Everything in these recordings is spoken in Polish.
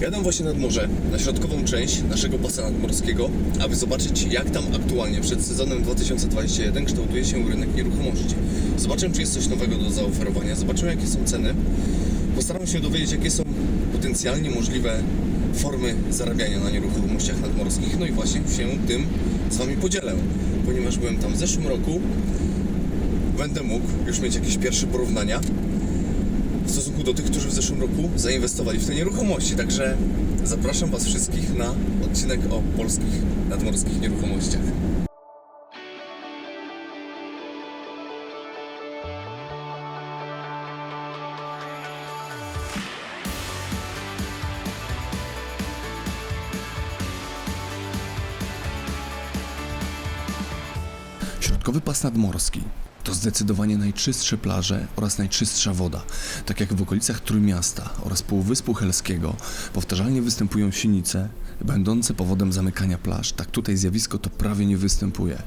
Jadę właśnie nad morze, na środkową część naszego pasa nadmorskiego, aby zobaczyć jak tam aktualnie przed sezonem 2021 kształtuje się rynek nieruchomości. Zobaczę czy jest coś nowego do zaoferowania, zobaczę jakie są ceny. Postaram się dowiedzieć jakie są potencjalnie możliwe formy zarabiania na nieruchomościach nadmorskich. No i właśnie się tym z Wami podzielę, ponieważ byłem tam w zeszłym roku. Będę mógł już mieć jakieś pierwsze porównania w stosunku do tych, którzy w zeszłym roku zainwestowali w te nieruchomości. Także zapraszam Was wszystkich na odcinek o polskich nadmorskich nieruchomościach. Środkowy pas nadmorski to zdecydowanie najczystsze plaże oraz najczystsza woda. Tak jak w okolicach Trójmiasta oraz Półwyspu Helskiego powtarzalnie występują sinice, będące powodem zamykania plaż, tak tutaj zjawisko to prawie nie występuje.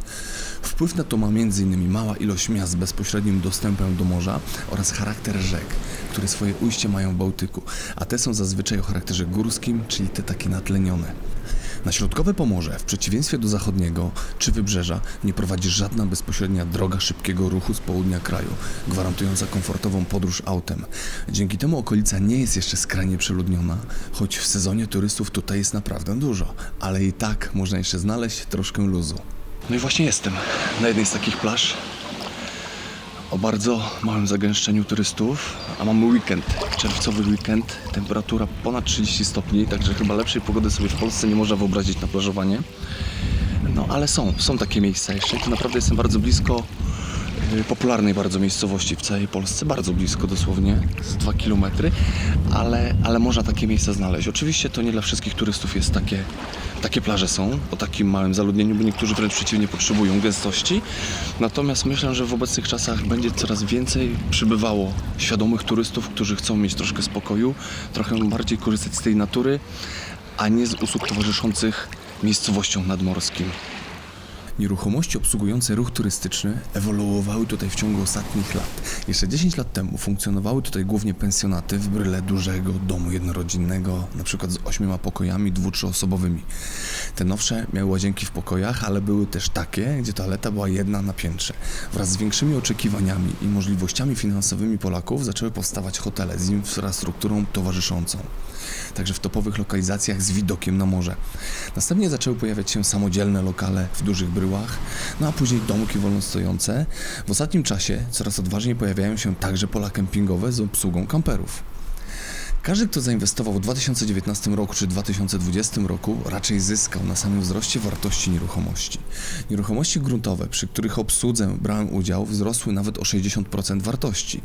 Wpływ na to ma m.in. mała ilość miast z bezpośrednim dostępem do morza oraz charakter rzek, które swoje ujście mają w Bałtyku, a te są zazwyczaj o charakterze górskim, czyli te takie natlenione. Na środkowe Pomorze, w przeciwieństwie do zachodniego czy wybrzeża, nie prowadzi żadna bezpośrednia droga szybkiego ruchu z południa kraju, gwarantująca komfortową podróż autem. Dzięki temu okolica nie jest jeszcze skrajnie przeludniona, choć w sezonie turystów tutaj jest naprawdę dużo, ale i tak można jeszcze znaleźć troszkę luzu. No i właśnie jestem na jednej z takich plaż o bardzo małym zagęszczeniu turystów, a mamy weekend, czerwcowy weekend, temperatura ponad 30 stopni, także chyba lepszej pogody sobie w Polsce nie można wyobrazić na plażowanie. No ale są, są takie miejsca jeszcze tu naprawdę jestem bardzo blisko popularnej bardzo miejscowości w całej Polsce, bardzo blisko dosłownie, z 2 km, ale, ale można takie miejsca znaleźć. Oczywiście to nie dla wszystkich turystów jest takie, takie plaże są o takim małym zaludnieniu, bo niektórzy wręcz przeciwnie potrzebują gęstości. Natomiast myślę, że w obecnych czasach będzie coraz więcej przybywało świadomych turystów, którzy chcą mieć troszkę spokoju, trochę bardziej korzystać z tej natury, a nie z usług towarzyszących miejscowościom nadmorskim. Nieruchomości obsługujące ruch turystyczny ewoluowały tutaj w ciągu ostatnich lat. Jeszcze 10 lat temu funkcjonowały tutaj głównie pensjonaty w bryle dużego domu jednorodzinnego, przykład z ośmioma pokojami dwu trzyosobowymi. Te nowsze miały łazienki w pokojach, ale były też takie, gdzie toaleta była jedna na piętrze. Wraz z większymi oczekiwaniami i możliwościami finansowymi Polaków zaczęły powstawać hotele z infrastrukturą towarzyszącą także w topowych lokalizacjach z widokiem na morze. Następnie zaczęły pojawiać się samodzielne lokale w dużych bryłach, no a później domki wolnostojące. W ostatnim czasie coraz odważniej pojawiają się także pola kempingowe z obsługą kamperów. Każdy, kto zainwestował w 2019 roku czy 2020 roku, raczej zyskał na samym wzroście wartości nieruchomości. Nieruchomości gruntowe, przy których obsłudze brałem udział, wzrosły nawet o 60% wartości.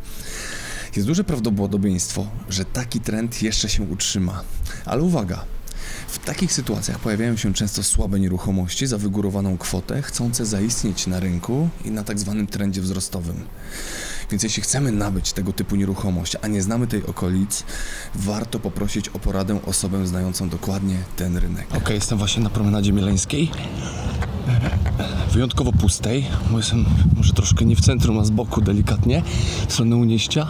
Jest duże prawdopodobieństwo, że taki trend jeszcze się utrzyma. Ale uwaga! W takich sytuacjach pojawiają się często słabe nieruchomości za wygórowaną kwotę, chcące zaistnieć na rynku i na tak zwanym trendzie wzrostowym. Więc jeśli chcemy nabyć tego typu nieruchomość, a nie znamy tej okolic, warto poprosić o poradę osobę znającą dokładnie ten rynek. Ok, jestem właśnie na promenadzie mieleńskiej. Wyjątkowo pustej, bo jestem może troszkę nie w centrum, a z boku delikatnie, w stronę Unieścia.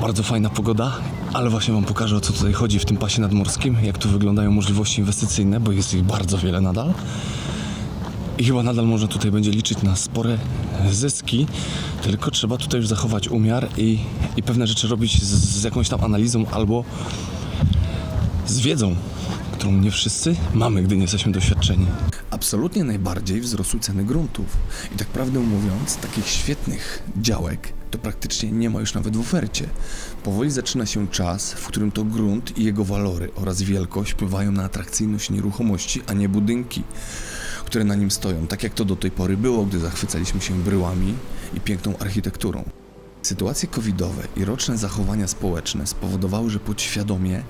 Bardzo fajna pogoda, ale właśnie Wam pokażę o co tutaj chodzi w tym pasie nadmorskim, jak tu wyglądają możliwości inwestycyjne, bo jest ich bardzo wiele nadal. I chyba nadal można tutaj będzie liczyć na spore zyski, tylko trzeba tutaj już zachować umiar i, i pewne rzeczy robić z, z jakąś tam analizą albo z wiedzą, którą nie wszyscy mamy, gdy nie jesteśmy doświadczeni. Absolutnie najbardziej wzrosły ceny gruntów. I tak prawdę mówiąc, takich świetnych działek to praktycznie nie ma już nawet w ofercie. Powoli zaczyna się czas, w którym to grunt i jego walory oraz wielkość wpływają na atrakcyjność nieruchomości, a nie budynki, które na nim stoją, tak jak to do tej pory było, gdy zachwycaliśmy się bryłami i piękną architekturą. Sytuacje covidowe i roczne zachowania społeczne spowodowały, że podświadomie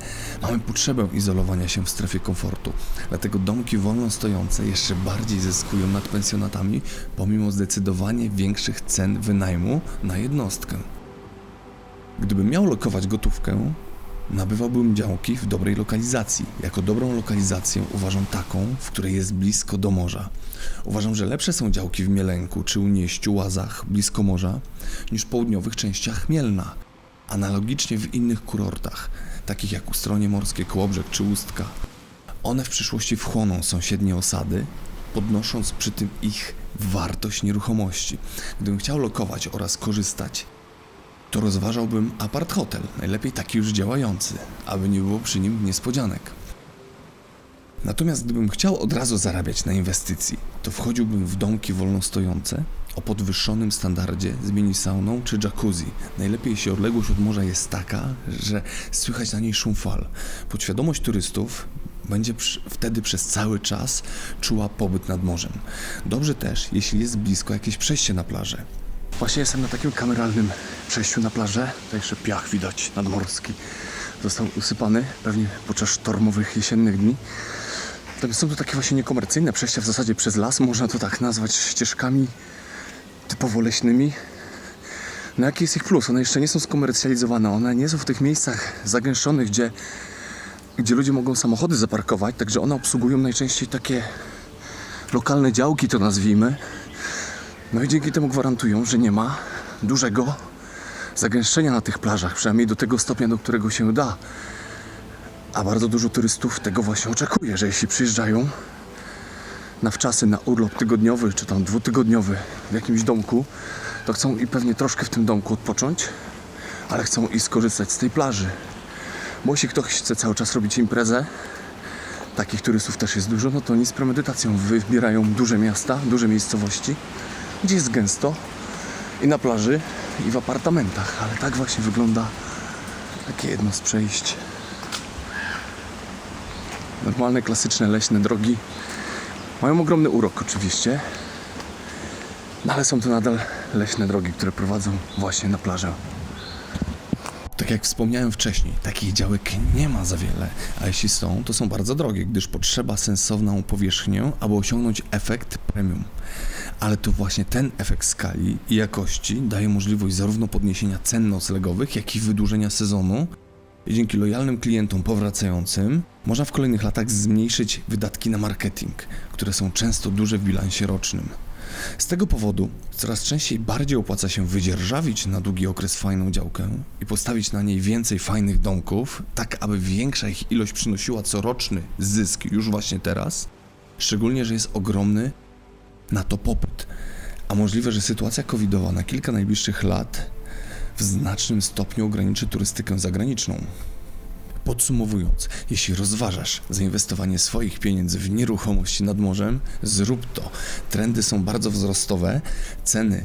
mamy potrzebę izolowania się w strefie komfortu. Dlatego domki wolno stojące jeszcze bardziej zyskują nad pensjonatami, pomimo zdecydowanie większych cen wynajmu na jednostkę. Gdybym miał lokować gotówkę, nabywałbym działki w dobrej lokalizacji. Jako dobrą lokalizację uważam taką, w której jest blisko do morza. Uważam, że lepsze są działki w Mielenku czy Unieściu, Łazach, blisko morza, niż w południowych częściach Mielna. Analogicznie w innych kurortach. takich jak Ustronie Morskie, Kołobrzeg czy Ustka. One w przyszłości wchłoną sąsiednie osady, podnosząc przy tym ich wartość nieruchomości. Gdybym chciał lokować oraz korzystać, to rozważałbym apart hotel, najlepiej taki już działający, aby nie było przy nim niespodzianek. Natomiast gdybym chciał od razu zarabiać na inwestycji, to wchodziłbym w domki wolnostojące o podwyższonym standardzie z mini sauną czy jacuzzi. Najlepiej jeśli odległość od morza jest taka, że słychać na niej szum fal. Podświadomość turystów będzie wtedy przez cały czas czuła pobyt nad morzem. Dobrze też, jeśli jest blisko jakieś przejście na plażę. Właśnie jestem na takim kameralnym przejściu na plażę. Tutaj jeszcze piach widać nadmorski. Został usypany pewnie podczas sztormowych jesiennych dni. Natomiast są to takie właśnie niekomercyjne przejścia w zasadzie przez las. Można to tak nazwać ścieżkami typowo leśnymi. No jaki jest ich plus? One jeszcze nie są skomercjalizowane. One nie są w tych miejscach zagęszczonych, gdzie, gdzie ludzie mogą samochody zaparkować. Także one obsługują najczęściej takie lokalne działki, to nazwijmy. No i dzięki temu gwarantują, że nie ma dużego zagęszczenia na tych plażach, przynajmniej do tego stopnia, do którego się da. A bardzo dużo turystów tego właśnie oczekuje, że jeśli przyjeżdżają na wczasy, na urlop tygodniowy czy tam dwutygodniowy w jakimś domku, to chcą i pewnie troszkę w tym domku odpocząć, ale chcą i skorzystać z tej plaży. Bo jeśli ktoś chce cały czas robić imprezę, takich turystów też jest dużo, no to oni z premedytacją wybierają duże miasta, duże miejscowości, gdzie jest gęsto i na plaży, i w apartamentach. Ale tak właśnie wygląda takie jedno z przejść. Normalne, klasyczne, leśne drogi mają ogromny urok oczywiście, no ale są to nadal leśne drogi, które prowadzą właśnie na plażę. Tak jak wspomniałem wcześniej, takich działek nie ma za wiele, a jeśli są, to są bardzo drogie, gdyż potrzeba sensowną powierzchnię, aby osiągnąć efekt premium. Ale to właśnie ten efekt skali i jakości daje możliwość zarówno podniesienia cen noclegowych, jak i wydłużenia sezonu. I dzięki lojalnym klientom powracającym można w kolejnych latach zmniejszyć wydatki na marketing, które są często duże w bilansie rocznym. Z tego powodu coraz częściej bardziej opłaca się wydzierżawić na długi okres fajną działkę i postawić na niej więcej fajnych domków, tak aby większa ich ilość przynosiła coroczny zysk już właśnie teraz, szczególnie, że jest ogromny na to popyt. A możliwe, że sytuacja covidowa na kilka najbliższych lat w znacznym stopniu ograniczy turystykę zagraniczną. Podsumowując, jeśli rozważasz zainwestowanie swoich pieniędzy w nieruchomości nad morzem, zrób to. Trendy są bardzo wzrostowe, ceny,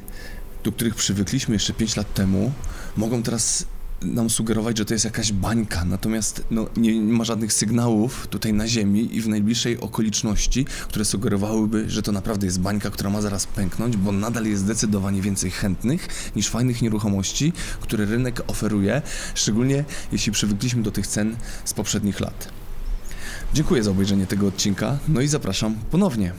do których przywykliśmy jeszcze 5 lat temu, mogą teraz nam sugerować, że to jest jakaś bańka, natomiast no, nie, nie ma żadnych sygnałów tutaj na ziemi i w najbliższej okoliczności, które sugerowałyby, że to naprawdę jest bańka, która ma zaraz pęknąć, bo nadal jest zdecydowanie więcej chętnych niż fajnych nieruchomości, które rynek oferuje, szczególnie jeśli przywykliśmy do tych cen z poprzednich lat. Dziękuję za obejrzenie tego odcinka, no i zapraszam ponownie.